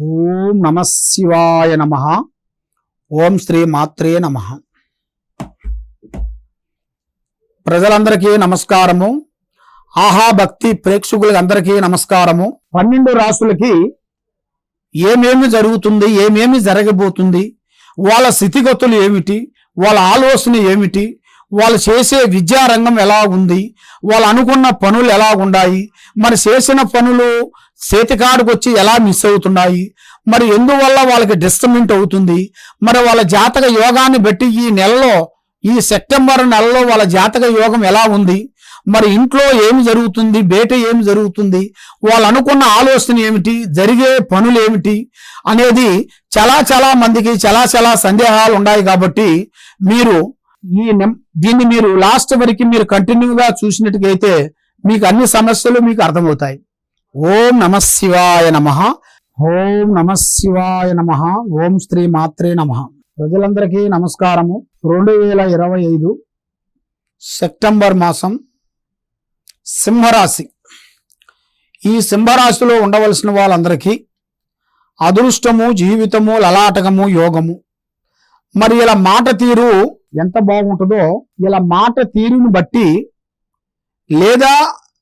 ఓం నమ శివాయ నమ. ఓం శ్రీ మాత్రే నమ. ప్రజలందరికీ నమస్కారము. ఆహా భక్తి ప్రేక్షకులందరికీ నమస్కారము. పన్నెండు రాసులకి ఏమేమి జరుగుతుంది ఏమేమి జరగబోతుంది వాళ్ళ స్థితిగతులు ఏమిటి వాళ్ళ ఆలోచన ఏమిటి వాళ్ళు చేసే విద్యారంగం ఎలా ఉంది వాళ్ళు అనుకున్న పనులు ఎలా ఉన్నాయి మరి చేసిన పనులు చేతికాడికి వచ్చి ఎలా మిస్ అవుతున్నాయి? మరి ఎందువల్ల వాళ్ళకి డిస్టర్బెంట్ అవుతుంది? మరి వాళ్ళ జాతక యోగాన్ని బట్టి ఈ నెలలో ఈ సెప్టెంబర్ నెలలో వాళ్ళ జాతక యోగం ఎలా ఉంది? మరి ఇంట్లో ఏమి జరుగుతుంది? బయట ఏమి జరుగుతుంది? వాళ్ళు అనుకున్న ఆలోచన ఏమిటి? జరిగే పనులు ఏమిటి? అనేది చాలా చాలా మందికి చాలా చాలా సందేహాలు ఉన్నాయి కాబట్టి మీరు ఈ దీన్ని మీరు లాస్ట్ వరకు మీరు కంటిన్యూగా చూసినట్టుగైతే మీకు అన్ని సమస్యలు మీకు అర్థమవుతాయి. ఓం నమ శివాయ నమ. ఓం నమ శివాయ నమ. ఓం శ్రీ మాత్రే నమ. ప్రజలందరికీ నమస్కారము. రెండు వేల ఇరవై ఐదు సెప్టెంబర్ మాసం సింహరాశి. ఈ సింహరాశిలో ఉండవలసిన వాళ్ళందరికీ అదృష్టము జీవితము లలాటకము యోగము. మరి ఇలా మాట తీరు ఎంత బాగుంటుందో ఇలా మాట తీరుని బట్టి లేదా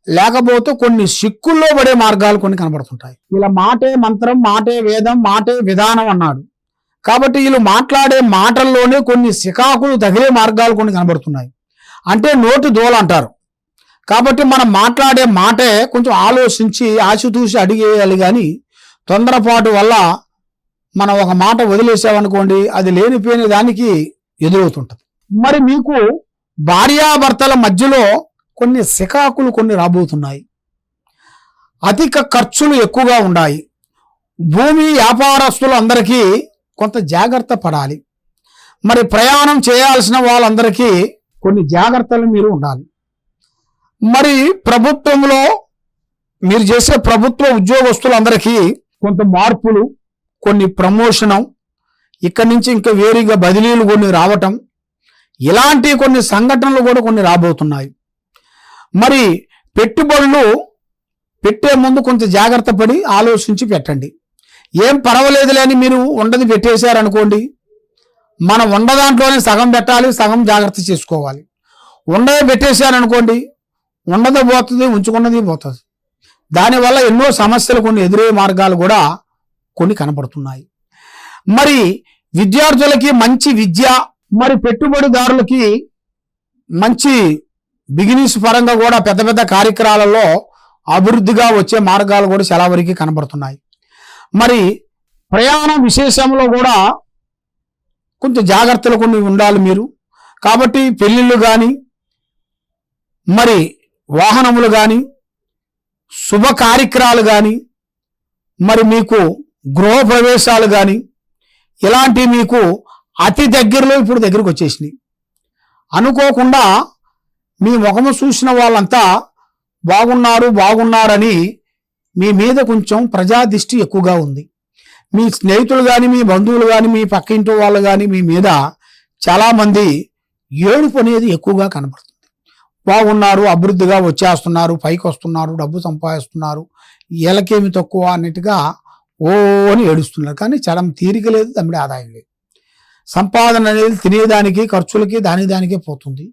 లేకపోతే కొన్ని సిక్కుల్లో పడే మార్గాలు కొన్ని కనబడుతుంటాయి. ఇలా మాటే మంత్రం మాటే వేదం మాటే విధానం అన్నాడు. కాబట్టి వీళ్ళు మాట్లాడే మాటల్లోనే కొన్ని సికాకులు తగిలే మార్గాలు కొన్ని కనబడుతున్నాయి. అంటే నోటు దోల అంటారు. కాబట్టి మనం మాట్లాడే మాటే కొంచెం ఆలోచించి ఆచితూసి అడిగేయాలి కానీ తొందరపాటు వల్ల మనం ఒక మాట వదిలేసామనుకోండి అది లేనిపోయిన దానికి ఎదురవుతుంటుంది. మరి మీకు భార్యాభర్తల మధ్యలో కొన్ని శికాకులు కొన్ని రాబోతున్నాయి. అధిక ఖర్చులు ఎక్కువగా ఉన్నాయి భూమి వ్యాపారస్తులు అందరికీ కొంత జాగ్రత్త పడాలి. మరి ప్రయాణం చేయాల్సిన వాళ్ళందరికీ కొన్ని జాగ్రత్తలు మీరు ఉండాలి. మరి ప్రభుత్వంలో మీరు చేసే ప్రభుత్వ ఉద్యోగస్తులందరికీ కొంత మార్పులు కొన్ని ప్రమోషనం ఇక్కడి నుంచి ఇంకా వేరుగా బదిలీలు కొన్ని రావటం ఇలాంటి కొన్ని సంఘటనలు కూడా కొన్ని రాబోతున్నాయి. మరి పెట్టుబడులు పెట్టే ముందు కొంత జాగ్రత్త పడి ఆలోచించి పెట్టండి. ఏం పర్వాలేదులే అని మీరు ఉండది పెట్టేశారనుకోండి మనం ఉండ దాంట్లోనే సగం పెట్టాలి సగం జాగ్రత్త చేసుకోవాలి. ఉండదే పెట్టేశారనుకోండి ఉండదు పోతుంది ఉంచుకున్నది పోతుంది. దానివల్ల ఎన్నో సమస్యలు కొన్ని ఎదురయ్యే మార్గాలు కూడా కొన్ని కనపడుతున్నాయి మరి విద్యార్థులకి మంచి విద్య మరి పెట్టుబడిదారులకి మంచి బిగినీస్ పరంగా కూడా పెద్ద పెద్ద కార్యక్రమాలలో అభివృద్ధిగా వచ్చే మార్గాలు కూడా చాలా వరకు కనబడుతున్నాయి. మరి ప్రయాణ విశేషంలో కూడా కొంచెం జాగ్రత్తలు కొన్ని ఉండాలి మీరు. కాబట్టి పెళ్ళిళ్ళు కానీ మరి వాహనములు కానీ శుభ కార్యక్రమాలు కానీ మరి మీకు గృహ ప్రవేశాలు కానీ ఇలాంటి మీకు అతి దగ్గరలో ఇప్పుడు దగ్గరకు వచ్చేసినాయి. అనుకోకుండా మీ ముఖము చూసిన వాళ్ళంతా బాగున్నారు బాగున్నారని మీ మీద కొంచెం ప్రజాదిష్టి ఎక్కువగా ఉంది. మీ స్నేహితులు కానీ మీ బంధువులు కానీ మీ పక్కింటి వాళ్ళు కానీ మీ మీద చాలామంది ఏడుపు అనేది ఎక్కువగా కనబడుతుంది. బాగున్నారు అభివృద్ధిగా వచ్చేస్తున్నారు పైకి వస్తున్నారు డబ్బు సంపాదిస్తున్నారు వీళ్ళకేమి తక్కువ అన్నట్టుగా ఓ అని ఏడుస్తున్నారు. కానీ చాలా తీరిక లేదు తమ్మిడి ఆదాయం లేదు. సంపాదన అనేది తినేదానికి ఖర్చులకి దాని దానికే పోతుంది.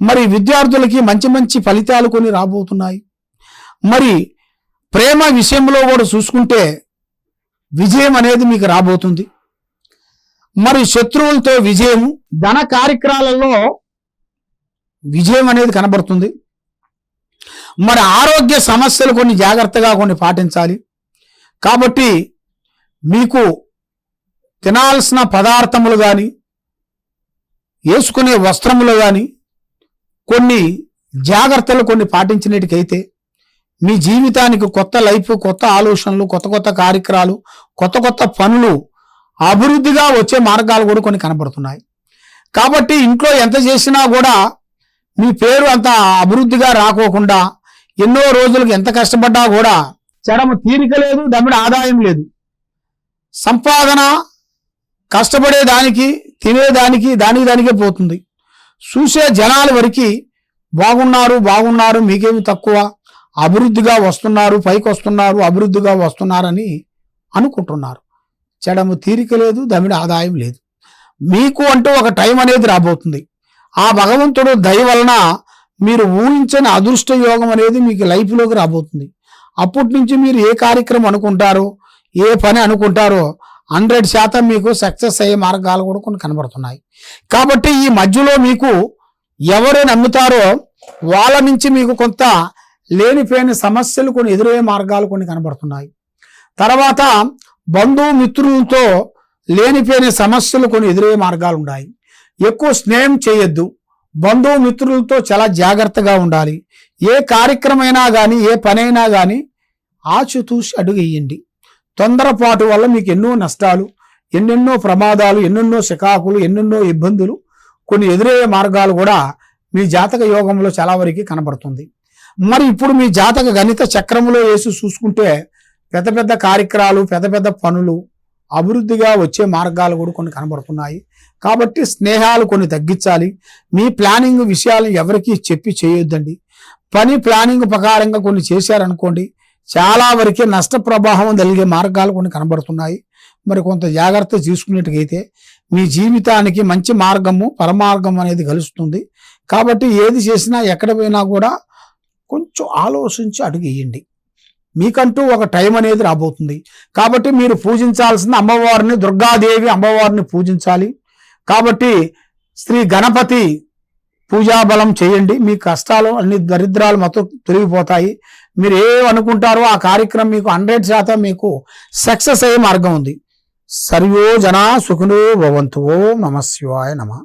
మరి విద్యార్థులకి మంచి మంచి ఫలితాలు కొన్ని రాబోతున్నాయి. మరి ప్రేమ విషయంలో కూడా చూసుకుంటే విజయం అనేది మీకు రాబోతుంది. మరి శత్రువులతో విజయం ధన కార్యక్రమాలలో విజయం అనేది కనబడుతుంది. మరి ఆరోగ్య సమస్యలు కొన్ని జాగ్రత్తగా కొన్ని పాటించాలి. కాబట్టి మీకు తినాల్సిన పదార్థములు కానీ వేసుకునే వస్త్రములు కానీ కొన్ని జాగ్రత్తలు కొన్ని పాటించినట్టుకైతే మీ జీవితానికి కొత్త లైఫ్ కొత్త ఆలోచనలు కొత్త కొత్త కార్యక్రమాలు కొత్త కొత్త పనులు అభివృద్ధిగా వచ్చే మార్గాలు కూడా కొన్ని కనబడుతున్నాయి. కాబట్టి ఇంట్లో ఎంత చేసినా కూడా మీ పేరు అంత అభివృద్ధిగా రాకోకుండా ఎన్నో రోజులకు ఎంత కష్టపడ్డా కూడా చెడమ తీరిక లేదు దమ్మిడి ఆదాయం లేదు. సంపాదన కష్టపడేదానికి తినేదానికి దానికి దానికే పోతుంది. చూసే జనాల వరకు బాగున్నారు బాగున్నారు మీకేమి తక్కువ అభివృద్ధిగా వస్తున్నారు పైకి వస్తున్నారు అభివృద్ధిగా వస్తున్నారని అనుకుంటున్నారు. చెడము తీరిక లేదు దమిడి ఆదాయం లేదు. మీకు అంటూ ఒక టైం అనేది రాబోతుంది. ఆ భగవంతుడు దయ వలన మీరు ఊహించని అదృష్ట యోగం అనేది మీకు లైఫ్లోకి రాబోతుంది. అప్పటి నుంచి మీరు ఏ కార్యక్రమం అనుకుంటారో ఏ పని అనుకుంటారో హండ్రెడ్ శాతం మీకు సక్సెస్ అయ్యే మార్గాలు కూడా కొన్ని కనబడుతున్నాయి. కాబట్టి ఈ మధ్యలో మీకు ఎవరు నమ్ముతారో వాళ్ళ నుంచి మీకు కొంత లేనిపోయిన సమస్యలు కొన్ని ఎదురయ్యే మార్గాలు కొన్ని కనబడుతున్నాయి. తర్వాత బంధువు మిత్రులతో లేనిపోయిన సమస్యలు కొన్ని ఎదురయ్యే మార్గాలు ఉన్నాయి. ఎక్కువ స్నేహం చేయొద్దు. బంధువు మిత్రులతో చాలా జాగ్రత్తగా ఉండాలి. ఏ కార్యక్రమైనా కానీ ఏ పనైనా కానీ ఆచితూసి అడుగేయండి తొందరపాటు వల్ల మీకు ఎన్నో నష్టాలు ఎన్నెన్నో ప్రమాదాలు ఎన్నెన్నో శకాకులు ఎన్నెన్నో ఇబ్బందులు కొన్ని ఎదురయ్యే మార్గాలు కూడా మీ జాతక యోగంలో చాలా వరకు కనబడుతుంది. మరి ఇప్పుడు మీ జాతక గణిత చక్రంలో వేసి చూసుకుంటే పెద్ద పెద్ద కార్యక్రమాలు పెద్ద పెద్ద పనులు అభివృద్ధిగా వచ్చే మార్గాలు కూడా కొన్ని కనబడుతున్నాయి. కాబట్టి స్నేహాలు కొన్ని తగ్గించాలి. మీ ప్లానింగ్ విషయాలు ఎవరికి చెప్పి చేయొద్దండి. పని ప్లానింగ్ ప్రకారంగా కొన్ని చేశారనుకోండి చాలా వరకే నష్ట ప్రభావం కలిగే మార్గాలు కొన్ని కనబడుతున్నాయి. మరి కొంత జాగ్రత్త తీసుకున్నట్టుగైతే మీ జీవితానికి మంచి మార్గము పరమార్గం అనేది కలుస్తుంది. కాబట్టి ఏది చేసినా ఎక్కడ పోయినా కూడా కొంచెం ఆలోచించి అడుగేయండి. మీకంటూ ఒక టైం అనేది రాబోతుంది. కాబట్టి మీరు పూజించాల్సిన అమ్మవారిని దుర్గాదేవి అమ్మవారిని పూజించాలి. కాబట్టి శ్రీ గణపతి పూజాబలం చేయండి. మీ కష్టాలు అన్ని దరిద్రాలు మొత్తం తొలగిపోతాయి. మీరు ఏమనుకుంటారో అనుకుంటారో ఆ కార్యక్రమం మీకు హండ్రెడ్ శాతం మీకు సక్సెస్ అయ్యే మార్గం ఉంది. సర్వో జనా సుఖినో భవంతు. ఓం నమ శివాయ నమ.